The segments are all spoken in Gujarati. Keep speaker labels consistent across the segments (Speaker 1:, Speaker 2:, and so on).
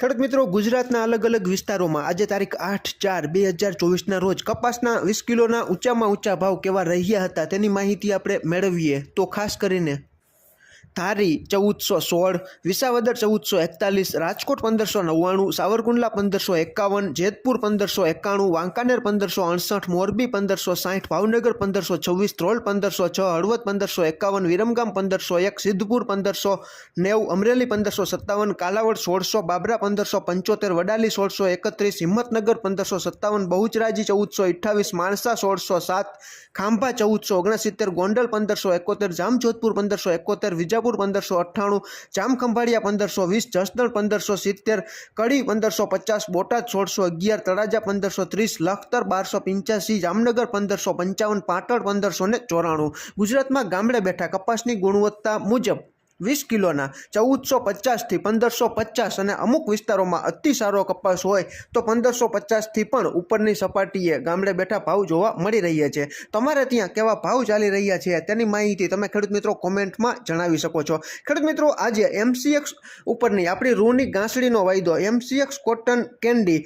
Speaker 1: ખેડૂત મિત્રો, ગુજરાતના અલગ અલગ વિસ્તારોમાં આજે તારીખ આઠ ચાર બે હજાર ચોવીસના રોજ કપાસના વીસ કિલોના ઊંચામાં ઊંચા ભાવ કેવા રહ્યા હતા તેની માહિતી આપણે મેળવીએ. તો ખાસ કરીને ધારી ચૌદસો સોળ, વિસાવદર ચૌદસો એકતાલીસ, રાજકોટ પંદરસો નવ્વાણું, સાવરકુંડલા પંદરસો એકાવન, જેતપુર પંદરસો એકાણું, વાંકાનેર પંદરસો અડસઠ, મોરબી પંદરસો સાઠ, ભાવનગર પંદરસો છવ્વીસ ત્રોલ પંદરસો છ, હળવદ પંદરસો એકાવન, વિરમગામ પંદરસો એક, સિદ્ધપુર પંદરસો નેવું, અમરેલી પંદરસો સત્તાવન, કાલાવડ સોળસો, બાબરા પંદરસો પંચોતેર, વડાલી સોળસો એકત્રીસ, હિંમતનગર પંદરસો સત્તાવન, બહુચરાજી ચૌદસો અઠ્ઠાવીસ, માણસા સોળસો સાત, ખાંભા ચૌદસો ઓગણસિત્તેર, ગોંડલ પંદરસો એકોતેર, જામજોધપુર પંદરસો એકોતેર વિજાપુર પંદરસો અઠ્ઠાણું જામખંભાળિયા પંદરસો વીસ, જસદણ પંદરસો સિત્તેર, કડી પંદરસો પચાસ, બોટાદ સોળસો અગિયાર, તળાજા પંદરસો ત્રીસ, લખતર બારસો પંચ્યાસી, જામનગર પંદરસો પંચાવન, પાટણ પંદરસો ને ચોરાણું. ગુજરાતમાં ગામડે બેઠા કપાસની ગુણવત્તા મુજબ વીસ કિલોના ચૌદસો પચાસથી પંદરસો પચાસ અને અમુક વિસ્તારોમાં અતિ સારો કપાસ હોય તો પંદરસો પચાસથી પણ ઉપરની સપાટીએ ગામડે બેઠા ભાવ જોવા મળી રહ્યા છે. તમારે ત્યાં કેવા ભાવ ચાલી રહ્યા છે તેની માહિતી તમે ખેડૂત મિત્રો કોમેન્ટમાં જણાવી શકો છો. ખેડૂત મિત્રો, આજે એમસીએક્સ ઉપરની આપણી રૂની ગાંસડીનો વાયદો, એમસીએક્સ કોટન કેન્ડી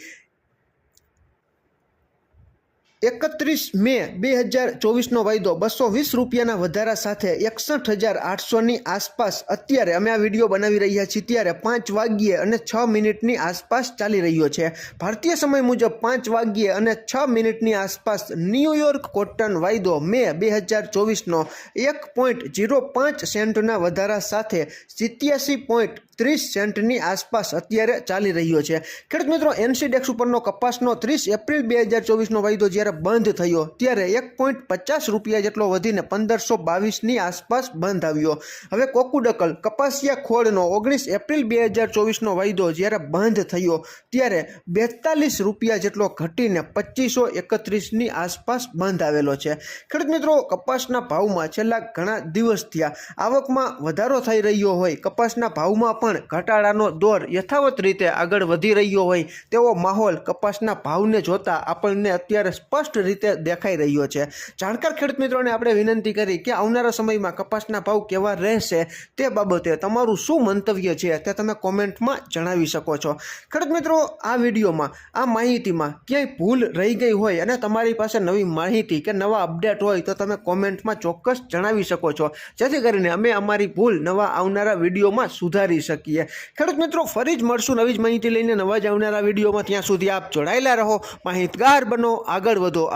Speaker 1: એકત્રીસ મે બે હજાર ચોવીસનો વાયદો બસો વીસ રૂપિયાના વધારા સાથે એકસઠ હજાર આઠસોની આસપાસ અત્યારે અમે આ વીડિયો બનાવી રહ્યા છીએ ત્યારે પાંચ વાગ્યે અને છ મિનિટની આસપાસ ચાલી રહ્યો છે. ભારતીય સમય મુજબ પાંચ વાગ્યે અને છ મિનિટની આસપાસ ન્યૂયોર્ક કોટન વાયદો મે બે હજાર ચોવીસનો એક પોઈન્ટ જીરો પાંચ સેન્ટના વધારા સાથે સિત્યાસી પોઈન્ટ ત્રીસ સેન્ટની આસપાસ અત્યારે ચાલી રહ્યો છે. ખેડૂત મિત્રો, એનસીડેક્સ ઉપરનો કપાસનો ત્રીસ એપ્રિલ બે હજાર ચોવીસનો વાયદો જ્યારે બંધ થયો. ત્યારે એક પોઈન્ટ પચાસ રૂપિયા જેટલો વધીને પંદરસો બાવીસની આસપાસ બંધ આવ્યો. હવે કોકુડકલ કપાસિયા ખોળનો ઓગણીસ એપ્રિલ બે હજાર ચોવીસનો વાયદો જ્યારે બંધ થયો, ત્યારે બેતાલીસ રૂપિયા જેટલો ઘટીને પચીસો એકત્રીસની આસપાસ બંધ આવેલો છે. ખેડૂત મિત્રો, કપાસના ભાવમાં છેલ્લા ઘણા દિવસ થયા. આવકમાં વધારો થઈ રહ્યો હોય, કપાસના ભાવમાં પણ ઘટાડાનો દોર યથાવત રીતે આગળ વધી રહ્યો હોય, તેવો માહોલ કપાસના ભાવને જોતા આપણને અત્યારે સ્પષ્ટ રીતે દેખાઈ રહ્યો છે. જાણકાર ખેડૂત મિત્રોને આપણે વિનંતી કરી કે આવનારા સમયમાં કપાસના ભાવ કેવા રહેશે તે બાબતે તમારું શું મંતવ્ય છે તે તમે કોમેન્ટમાં જણાવી શકો છો. ખેડૂત મિત્રો, આ વિડીયોમાં, આ માહિતીમાં ક્યાંય ભૂલ રહી ગઈ હોય અને તમારી પાસે નવી માહિતી કે નવા અપડેટ હોય તો તમે કોમેન્ટમાં ચોક્કસ જણાવી શકો છો. જેથી કરીને અમે અમારી ભૂલ નવા આવનારા વિડીયોમાં સુધારી શકીએ. ખેડૂત મિત્રો, ફરી જ મળશું નવી જ માહિતી લઈને નવા જ આવનારા વિડીયોમાં. ત્યાં સુધી આપ જોડાયેલા રહો. માહિતગાર બનો. આગળ વધો આ